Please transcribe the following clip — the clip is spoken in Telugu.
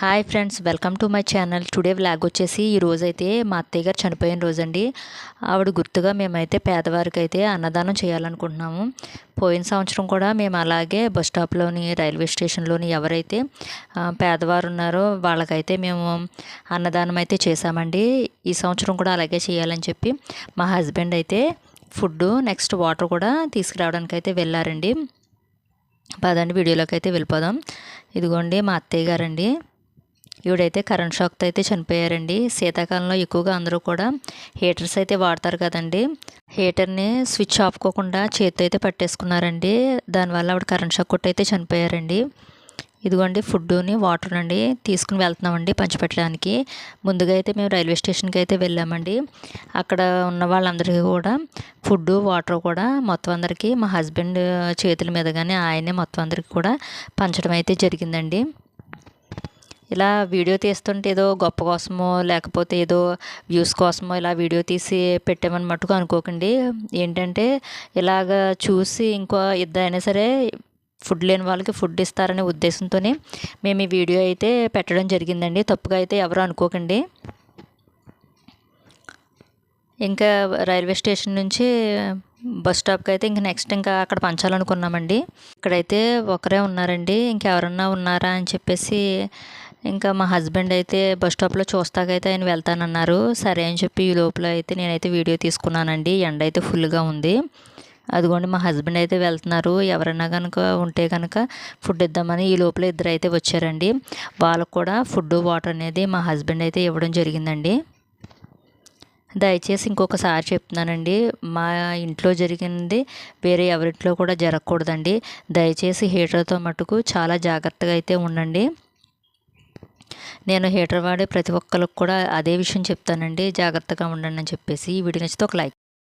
Hi friends welcome to my channel. Today vlog వచ్చేసి ఈ రోజైతే మా అత్తయ్య గారు చనిపోయిన రోజండి. ఆవిడ గుర్తుగా మేమైతే పేదవారికి అయితే అన్నదానం చేయాలనుకుంటున్నాము. పోయిన సంవత్సరం కూడా మేము అలాగే బస్ స్టాప్లోని రైల్వే స్టేషన్లోని ఎవరైతే పేదవారు ఉన్నారో వాళ్ళకైతే మేము అన్నదానం అయితే చేశామండి. ఈ సంవత్సరం కూడా అలాగే చేయాలని చెప్పి మా హస్బెండ్ అయితే ఫుడ్ నెక్స్ట్ వాటర్ కూడా తీసుకురావడానికి అయితే వెళ్ళారండి. పదండి వీడియోలోకి అయితే వెళ్ళిపోదాం. ఇదిగోండి మా అత్తయ్య గారండి. ఈవిడైతే కరెంట్ షాక్తో అయితే చనిపోయారండి. శీతాకాలంలో ఎక్కువగా అందరూ కూడా హీటర్స్ అయితే వాడతారు కదండి. హీటర్ని స్విచ్ ఆపుకోకుండా చేతితో అయితే పట్టేసుకున్నారండి. దానివల్ల ఆవిడ కరెంట్ షాక్ కొట్టి అయితే చనిపోయారండి. ఇదిగోండి ఫుడ్ని వాటర్ అండి తీసుకుని వెళ్తున్నామండి పంచిపెట్టడానికి. ముందుగా అయితే మేము రైల్వే స్టేషన్కి అయితే వెళ్ళామండి. అక్కడ ఉన్న వాళ్ళందరికీ కూడా ఫుడ్ వాటర్ కూడా మొత్తం అందరికీ మా హస్బెండ్ చేతుల మీదగానే ఆయనే మొత్తం అందరికీ కూడా పంచడం అయితే జరిగిందండి. ఇలా వీడియో తీస్తుంటే ఏదో గొప్ప కోసమో లేకపోతే ఏదో వ్యూస్ కోసమో ఇలా వీడియో తీసి పెట్టామని మట్టుకు అనుకోకండి. ఏంటంటే ఇలాగ చూసి ఇంకో ఇద్దరైనా సరే ఫుడ్ లేని వాళ్ళకి ఫుడ్ ఇస్తారనే ఉద్దేశంతోనే మేము ఈ వీడియో అయితే పెట్టడం జరిగిందండి. తప్పుగా అయితే ఎవరు అనుకోకండి. ఇంకా రైల్వే స్టేషన్ నుంచి బస్ స్టాప్కి అయితే ఇంకా నెక్స్ట్ ఇంకా అక్కడ పంచాలనుకున్నామండి. ఇక్కడైతే ఒకరే ఉన్నారండి. ఇంకెవరన్నా ఉన్నారా అని చెప్పేసి ఇంకా మా హస్బెండ్ అయితే బస్ స్టాప్లో చూస్తాకైతే ఆయన వెళ్తానన్నారు. సరే అని చెప్పి ఈ లోపల అయితే నేనైతే వీడియో తీసుకున్నానండి. ఎండ అయితే ఫుల్గా ఉంది. అదిగోండి మా హస్బెండ్ అయితే వెళ్తున్నారు. ఎవరైనా కనుక ఉంటే కనుక ఫుడ్ ఇద్దామని ఈ లోపల ఇద్దరు అయితే వచ్చారండి. వాళ్ళకు కూడా ఫుడ్ వాటర్ అనేది మా హస్బెండ్ అయితే ఇవ్వడం జరిగిందండి. దయచేసి ఇంకొకసారి చెప్తున్నానండి మా ఇంట్లో జరిగింది వేరే ఎవరింట్లో కూడా జరగకూడదండి. దయచేసి హీటర్తో మటుకు చాలా జాగ్రత్తగా అయితే ఉండండి. నేను హీటర్ వాడే ప్రతి ఒక్కరికి కూడా అదే విషయం చెప్తానండి. జాగ్రత్తగా ఉండండి అని చెప్పేసి ఈ వీడియో నచ్చితే ఒక లైక్